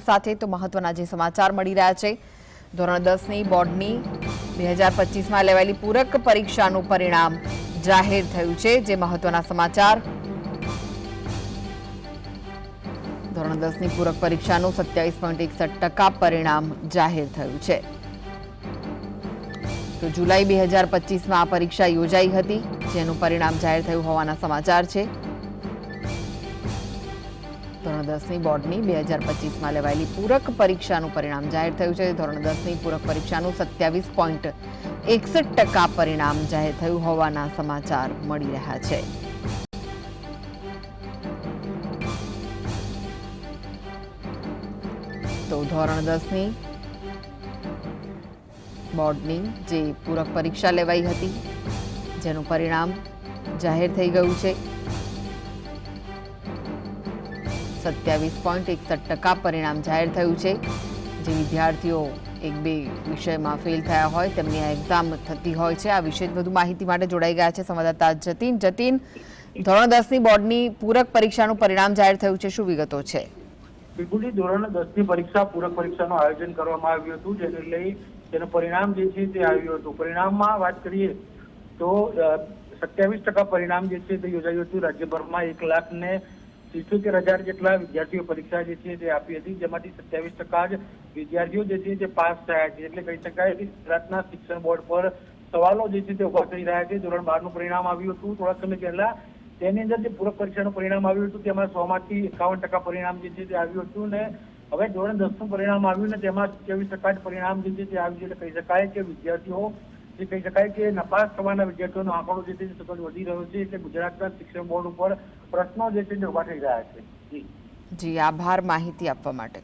સાથે તો મહત્વના જે સમાચાર મળી રહ્યા છે. ધોરણ દસની બોર્ડની બે હજાર પચીસમાં લેવાયેલી પૂરક પરીક્ષાનું પરિણામ જાહેર થયું છે, જે મહત્વના સમાચાર. ધોરણ દસની પૂરક પરીક્ષાનું સત્યાવીસ પોઈન્ટ એકસઠ ટકા પરિણામ જાહેર થયું છે. તો જુલાઈ બે હજાર પચીસમાં આ પરીક્ષા યોજાઈ હતી, જેનું પરિણામ જાહેર થયું હોવાના સમાચાર છે. ધોરણ દસની બોર્ડની બે હજાર પચીસમાં લેવાયેલી પૂરક પરીક્ષાનું પરિણામ જાહેર થયું છે. ધોરણ દસની પૂરક પરીક્ષાનું સત્યાવીસ પોઈન્ટ એકસઠ ટકા પરિણામ જાહેર થયું હોવાના સમાચાર મળી રહ્યા છે. તો ધોરણ દસની બોર્ડની જે પૂરક પરીક્ષા લેવાઈ હતી, જેનું પરિણામ જાહેર થઈ ગયું છે. સત્યાવીસ પોઈન્ટ એકસઠ ટકા પરિણામ જાહેર થયું છે. જે વિદ્યાર્થીઓ એક બે વિષયમાં ફેલ થયા હોય, તેમની આ એક્ઝામ થતી હોય છે. આ વિશે વધુ માહિતી માટે જોડાઈ ગયા છે સંવાદદાતા જતીન. જતીન, ધોરણ દસની બોર્ડની પૂરક પરીક્ષાનું પરિણામ જાહેર થયું છે. શું વિગતો છે? બિલકુલથી ધોરણ દસની પરીક્ષા, પૂરક પરીક્ષાનું આયોજન કરવામાં આવ્યું હતું, જેને લઈ તેનું પરિણામ જે છે તે આવ્યું હતું. પરિણામમાં વાત કરીએ તો સત્યાવીસ ટકા પરિણામ જે છે તે યોજાયું હતું. રાજ્યભરમાં એક લાખ ને સિત્તોતેર હજાર જેટલા વિદ્યાર્થીઓ પરીક્ષા જે છે તે આપી હતી, જેમાંથી સત્યાવીસ ટકા જ વિદ્યાર્થીઓ જે છે તે પાસ થયા છે. એટલે કહી શકાય કે ગુજરાતના શિક્ષણ બોર્ડ પર સવાલો જે છે તે ઊભા થઈ રહ્યા છે. ધોરણ બારનું પરિણામ આવ્યું હતું. થોડા સમય પહેલા તેની અંદર જે પૂરક પરીક્ષાનું પરિણામ આવ્યું હતું, તેમાં સો માંથી એકાવન ટકા પરિણામ જે છે તે આવ્યું હતું ને હવે ધોરણ દસનું પરિણામ આવ્યું ને તેમાં સત્યાવીસ ટકા જ પરિણામ જે છે તે આવ્યું એટલે કહી શકાય કે વિદ્યાર્થીઓ જે કહી શકાય કે નપાસ થવાના વિદ્યાર્થીઓનો આંકડો જે છે સતત વધી રહ્યો છે એટલે ગુજરાતના શિક્ષણ બોર્ડ ઉપર પ્રશ્નો જે છે ઊભા થઈ રહ્યા છે. જી, આભાર માહિતી આપવા માટે.